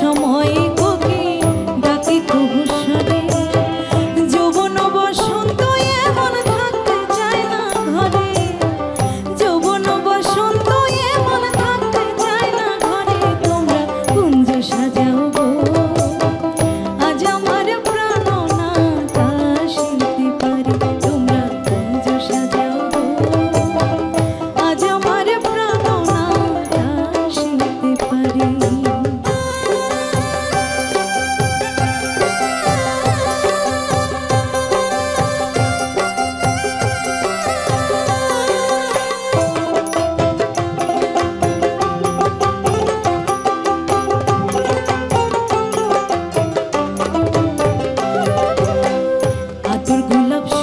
সময় You love.